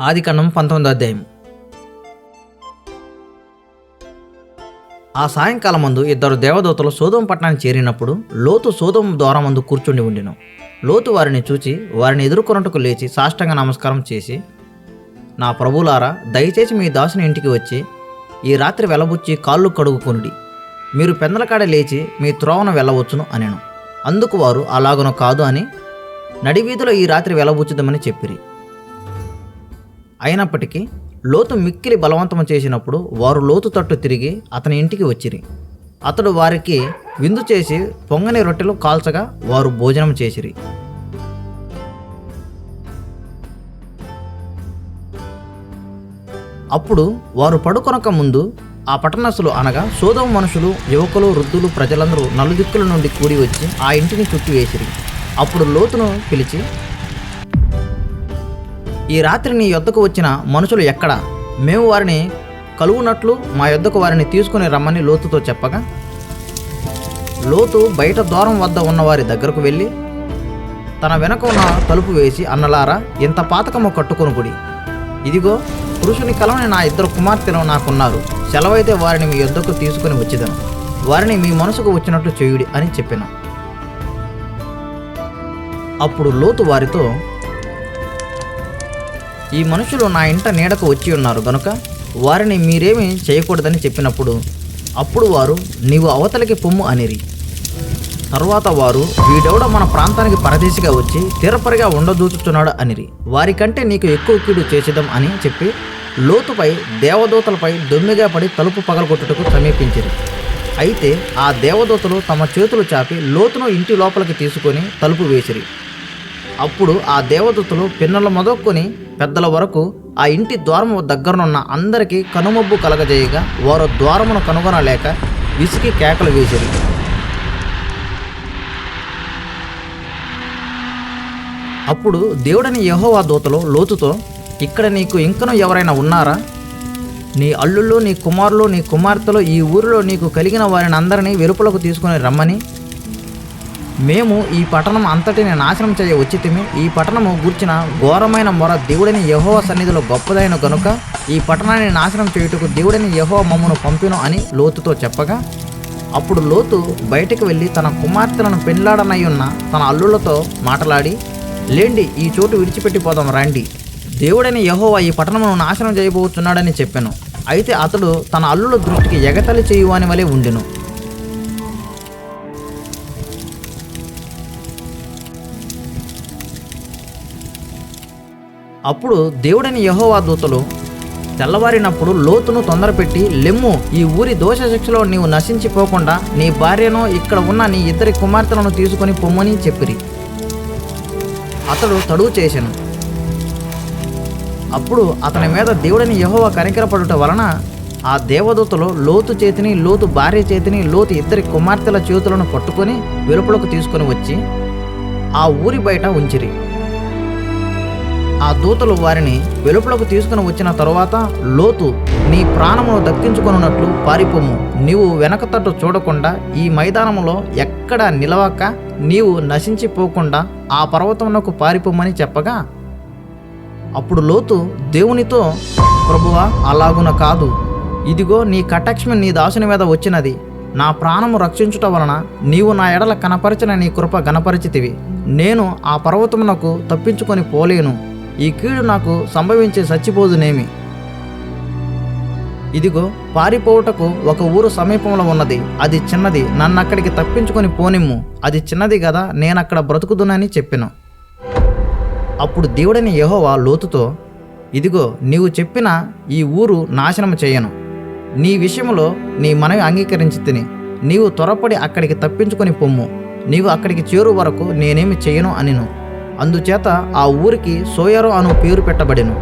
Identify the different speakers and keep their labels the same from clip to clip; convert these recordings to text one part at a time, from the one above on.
Speaker 1: ఆదికాండం పంతొమ్మిదో అధ్యాయం. ఆ సాయంకాలం మందు ఇద్దరు దేవదూతలు సోదం పట్టణానికి చేరినప్పుడు లోతు సోదం ద్వారం మందు కూర్చుండి ఉండెను. లోతు వారిని చూచి వారిని ఎదుర్కొన్నట్టుకు లేచి సాష్టంగా నమస్కారం చేసి నా ప్రభులారా దయచేసి మీ దాసుని ఇంటికి వచ్చి ఈ రాత్రి వెలబుచ్చి కాళ్ళు కడుగుకొనుడి. మీరు పెందలకాడ లేచి మీ త్రోవన వెళ్ళవచ్చును అనెను. అందుకు వారు అలాగున కాదు అని నడివీధిలో ఈ రాత్రి వెళ్ళబుచ్చుదామని చెప్పిరి. అయినప్పటికీ లోతు మిక్కిలి బలవంతం చేసినప్పుడు వారు లోతు తట్టు తిరిగి అతని ఇంటికి వచ్చిరి. అతడు వారికి విందు చేసి పొంగని రొట్టెలు కాల్చగా వారు భోజనం చేసిరి. అప్పుడు వారు పడుకొనక ముందు ఆ పట్టణస్థులు అనగా సోదవ మనుషులు యువకులు వృద్ధులు ప్రజలందరూ నలుదిక్కుల నుండి కూడి వచ్చి ఆ ఇంటిని చుట్టి వేసిరి. అప్పుడు లోతును పిలిచి ఈ రాత్రి నీ యొద్దకు వచ్చిన మనుషులు ఎక్కడ? మేము వారిని కలువునట్లు మా యొద్దకు వారిని తీసుకుని రమ్మని లోతుతో చెప్పగా లోతు బయట ద్వారం వద్ద ఉన్న వారి దగ్గరకు వెళ్ళి తన వెనక ఉన్న తలుపు వేసి అన్నలారా ఇంత పాతకము కట్టుకొనుకుడి ఇదిగో పురుషుని కలవని నా ఇద్దరు కుమార్తెలు నాకున్నారు. సెలవైతే వారిని మీ యొద్దకు తీసుకుని వచ్చిదను. వారిని మీ మనసుకు వచ్చినట్లు చేయుడి అని చెప్పాను. అప్పుడు లోతు వారితో ఈ మనుషులు నా ఇంట నీడకు వచ్చి ఉన్నారు గనుక వారిని మీరేమీ చేయకూడదని చెప్పినప్పుడు అప్పుడు వారు నీవు అవతలికి పొమ్ము అనిరి. తరువాత వారు వీడెవడ మన ప్రాంతానికి పరదేశిగా వచ్చి తీరపరిగా ఉండదూచుతున్నాడు అనిరి. వారికంటే నీకు ఎక్కువ కీడు చేసేదం అని చెప్పి లోతుపై దేవదూతలపై దొమ్మిగా పడి తలుపు పగలగొట్టుటకు సమీపించిరి. అయితే ఆ దేవదూతలు తమ చేతులు చాపి లోతును ఇంటి లోపలికి తీసుకొని తలుపు వేసిరి. అప్పుడు ఆ దేవదూతలు పిన్నలు మొదలుకొని పెద్దల వరకు ఆ ఇంటి ద్వారము దగ్గరనున్న అందరికీ కనుమబ్బు కలగజేయగా వారు ద్వారమును కనుగొనలేక విసికి కేకలు వేసిరు. అప్పుడు దేవుడని యహోవా దూతలు లోతుతో ఇక్కడ నీకు ఇంకను ఎవరైనా ఉన్నారా? నీ అల్లుళ్ళు నీ కుమారులు నీ కుమార్తెలు ఈ ఊరిలో నీకు కలిగిన వారిని అందరినీ వెలుపలకు తీసుకొని రమ్మని. మేము ఈ పట్టణం అంతటిని నాశనం చేయ వచ్చితిమి. ఈ పట్టణము గూర్చిన ఘోరమైన మొర దేవుడని యహోవ సన్నిధిలో గొప్పదైన గనుక ఈ పట్టణాన్ని నాశనం చేయుటకు దేవుడని యహోవ మమ్మను పంపిను అని లోతుతో చెప్పగా అప్పుడు లోతు బయటికి వెళ్ళి తన కుమార్తెలను పెళ్ళాడనయ్యున్న తన అల్లుళ్ళతో మాట్లాడి లేండి ఈ చోటు విడిచిపెట్టిపోదాం రండి. దేవుడని యహోవ ఈ పట్టణమును నాశనం చేయబోతున్నాడని చెప్పాను. అయితే అతడు తన అల్లుల దృష్టికి ఎగతలి చేయువాని వలె ఉండెను. అప్పుడు దేవుడని యహోవా దూతలు తెల్లవారినప్పుడు లోతును తొందరపెట్టి లెమ్ము ఈ ఊరి దోష శిక్షలో నీవు నశించిపోకుండా నీ భార్యను ఇక్కడ ఉన్న నీ ఇద్దరి కుమార్తెలను తీసుకొని పొమ్మని చెప్పిరి. అతడు తడువు చేశాను. అప్పుడు అతని మీద దేవుడని యహోవ కనికరపడుట వలన ఆ దేవదూతలు లోతు చేతిని లోతు భార్య చేతిని లోతు ఇద్దరి కుమార్తెల చేతులను పట్టుకొని వెలుపలకు తీసుకొని వచ్చి ఆ ఊరి బయట ఉంచిరి. ఆ దూతలు వారిని వెలుపలకు తీసుకుని వచ్చిన తరువాత లోతు నీ ప్రాణమును దక్కించుకొనున్నట్లు పారిపోము. నీవు వెనక తట్టు చూడకుండా ఈ మైదానంలో ఎక్కడ నిలవక నీవు నశించిపోకుండా ఆ పర్వతమునకు పారిపోమని చెప్పగా? అప్పుడు లోతు దేవునితో ప్రభువా అలాగున కాదు. ఇదిగో నీ కటాక్షమి నీ దాసుని మీద వచ్చినది. నా ప్రాణము రక్షించుట వలన నీవు నా ఎడల కనపరిచిన నీ కృప గనపరిచితివి నేను ఆ పర్వతమునకు తప్పించుకొని పోలేను. ఈ కీడు నాకు సంభవించే చచ్చిపోదునేమి ఇదిగో పారిపోవుటకు ఒక ఊరు సమీపంలో ఉన్నది. అది చిన్నది. నన్ను అక్కడికి తప్పించుకొని పోనిమ్ము. అది చిన్నది కదా నేనక్కడ బ్రతుకుదునని చెప్పాను. అప్పుడు దేవుడని యహోవా లోతుతో ఇదిగో నీవు చెప్పిన ఈ ఊరు నాశనం చేయను. నీ విషయంలో నీ మనవి అంగీకరించి తిని. నీవు త్వరపడి అక్కడికి తప్పించుకొని పొమ్ము. నీవు అక్కడికి చేరు వరకు నేనేమి చేయను అనిను. అందుచేత ఆ ఊరికి సోయరు అను పేరు పెట్టబడెను.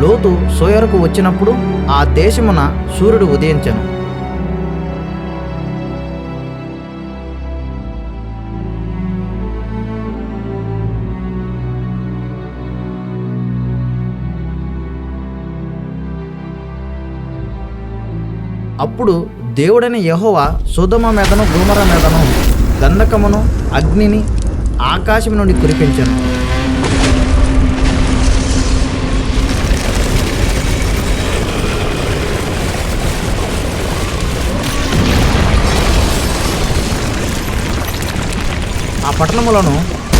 Speaker 1: లోతు సోయరుకు వచ్చినప్పుడు ఆ దేశమున సూర్యుడు ఉదయించను. అప్పుడు దేవుడని యహోవ సుధమ మీదను గుమర మీదను గంధకమును అగ్నిని ఆకాశం నుండి కురిపించను. ఆ పట్టణములను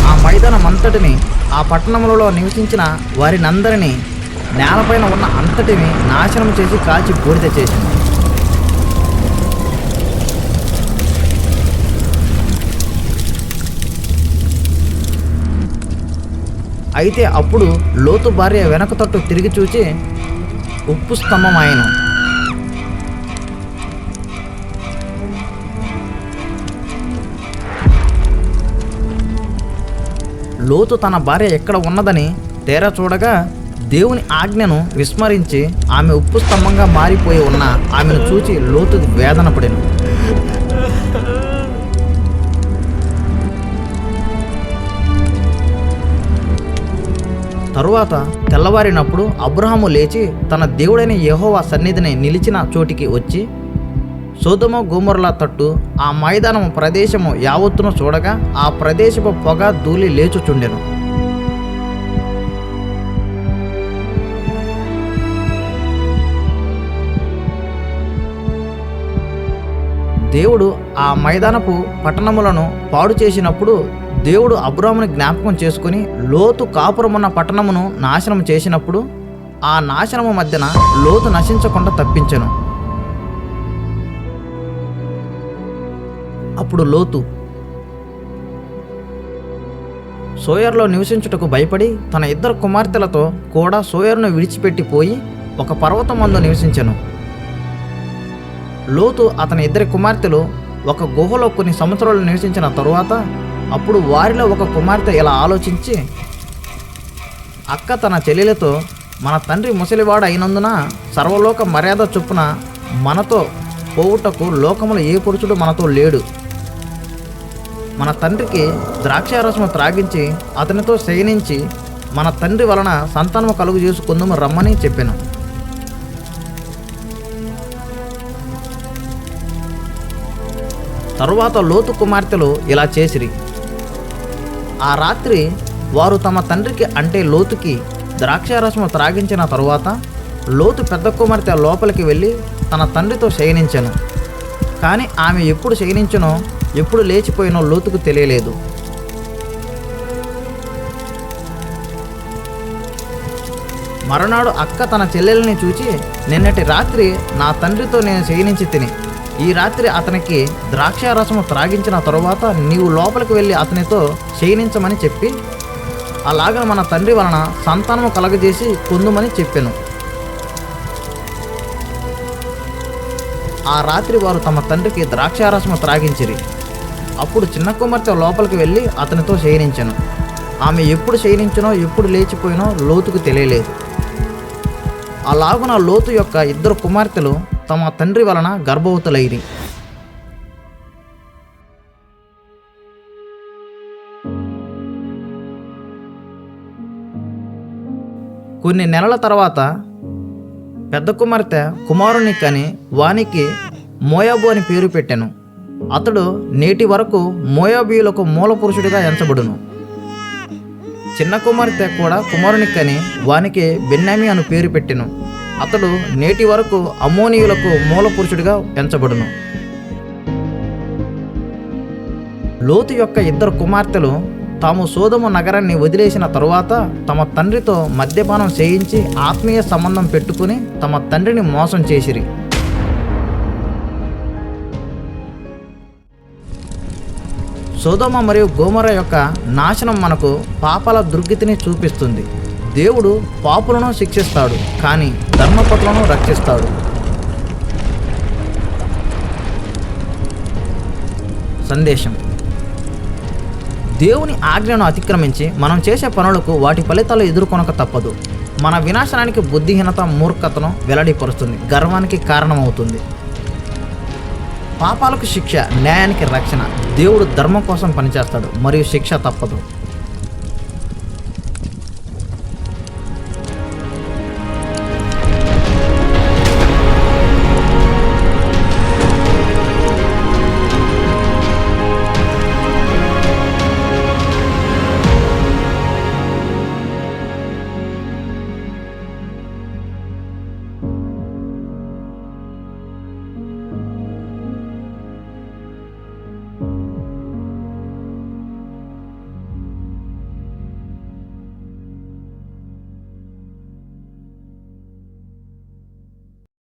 Speaker 1: ఆ మైదానం అంతటిని ఆ పట్టణములలో నివసించిన వారినందరినీ నేలపైన ఉన్న అంతటిని నాశనం చేసి కాల్చి బూడిద చేసింది. అయితే అప్పుడు లోతు భార్య వెనక తట్టు తిరిగి చూచి ఉప్పు స్తంభం ఆయన. లోతు తన భార్య ఎక్కడ ఉన్నదని తేరా చూడగా దేవుని ఆజ్ఞను విస్మరించి ఆమె ఉప్పు స్తంభంగా మారిపోయి ఉన్న ఆమెను చూచి లోతు వేదన పడింది తరువాత తెల్లవారినప్పుడు అబ్రహాము లేచి తన దేవుడైన యహోవా సన్నిధిని నిలిచిన చోటికి వచ్చి సోదమ గోమరుల తట్టు ఆ మైదానము ప్రదేశము యావత్తును చూడగా ఆ ప్రదేశపు పొగ ధూళి లేచుచుండెను. దేవుడు ఆ మైదానపు పట్టణములను పాడు చేసినప్పుడు దేవుడు అబ్రామును జ్ఞాపకం చేసుకుని లోతు కాపురమున్న పట్టణమును నాశనం చేసినప్పుడు ఆ నాశనము మధ్యన లోతు నశించకుండా తప్పించను. అప్పుడు లోతు సోయర్లో నివసించుటకు భయపడి తన ఇద్దరు కుమార్తెలతో కూడా సోయర్ను విడిచిపెట్టిపోయి ఒక ఒక పర్వతమందు నివసించెను. లోతు అతని ఇద్దరి కుమార్తెలు ఒక గుహలో కొన్ని సంవత్సరాలు నివసించిన తరువాత అప్పుడు వారిలో ఒక కుమార్తె ఇలా ఆలోచించి అక్క తన చెల్లెలతో మన తండ్రి ముసలివాడు అయినందున సర్వలోక మర్యాద చొప్పున మనతో పోవుటకు లోకములు ఏ పురుషుడు మనతో లేడు. మన తండ్రికి ద్రాక్షారసము త్రాగించి అతనితో శయనించి మన తండ్రి వలన సంతానము కలుగు చేసుకుందాము రమ్మని చెప్పాను. తరువాత లోతు కుమార్తెలు ఇలా చేసిరి. ఆ రాత్రి వారు తమ తండ్రికి అంటే లోతుకి ద్రాక్షారసము త్రాగించిన తరువాత లోతు పెద్ద కుమార్తె లోపలికి వెళ్ళి తన తండ్రితో శయనించను. కానీ ఆమె ఎప్పుడు శయనించనో ఎప్పుడు లేచిపోయినో లోతుకు తెలియలేదు. మరునాడు అక్క తన చెల్లెల్ని చూచి నిన్నటి రాత్రి నా తండ్రితో నేను శయనించి తిని ఈ రాత్రి అతనికి ద్రాక్షారసము త్రాగించిన తరువాత నీవు లోపలికి వెళ్ళి అతనితో శయనించమని చెప్పి అలాగ మన తండ్రి వలన సంతానము కలగజేసి పొందుమని చెప్పాను. ఆ రాత్రి వారు తమ తండ్రికి ద్రాక్షారసము త్రాగించిరి. అప్పుడు చిన్న కుమార్తె లోపలికి వెళ్ళి అతనితో శయనించను ఆమె ఎప్పుడు శయనించినో ఎప్పుడు లేచిపోయినో లోతుకు తెలియలేదు. అలాగున లోతు యొక్క ఇద్దరు కుమార్తెలు తమ తండ్రి వలన గర్భవతులైరి. కొన్ని నెలల తర్వాత పెద్ద కుమార్తె కుమారుని కని వానికి మోయాబు అని పేరు పెట్టాను. అతడు నేటి వరకు మోయాబీయులకు మూల పురుషుడిగా ఎంచబడును. చిన్న కుమార్తె కూడా కుమారుని కని వానికి బెన్నామి అని పేరు పెట్టెను. అతడు నేటి వరకు అమోనియులకు మూల పురుషుడిగా ఎంచబడును. లోతు యొక్క ఇద్దరు కుమార్తెలు తాము సోదము నగరాన్ని వదిలేసిన తరువాత తమ తండ్రితో మద్యపానం చేయించి ఆత్మీయ సంబంధం పెట్టుకుని తమ తండ్రిని మోసం చేసిరి. సోదమ మరియు గోమర యొక్క నాశనం మనకు పాపాల దుర్గతిని చూపిస్తుంది. దేవుడు పాపులను శిక్షిస్తాడు కానీ ధర్మపతులను రక్షిస్తాడు. సందేశం. దేవుని ఆజ్ఞను అతిక్రమించి మనం చేసే పనులకు వాటి ఫలితాలు ఎదుర్కొనక తప్పదు. మన వినాశనానికి బుద్ధిహీనత మూర్ఖతను వెల్లడిపరుస్తుంది. గర్వానికి కారణమవుతుంది. పాపాలకు శిక్ష న్యాయానికి రక్షణ. దేవుడు ధర్మం కోసం పనిచేస్తాడు మరియు శిక్ష తప్పదు.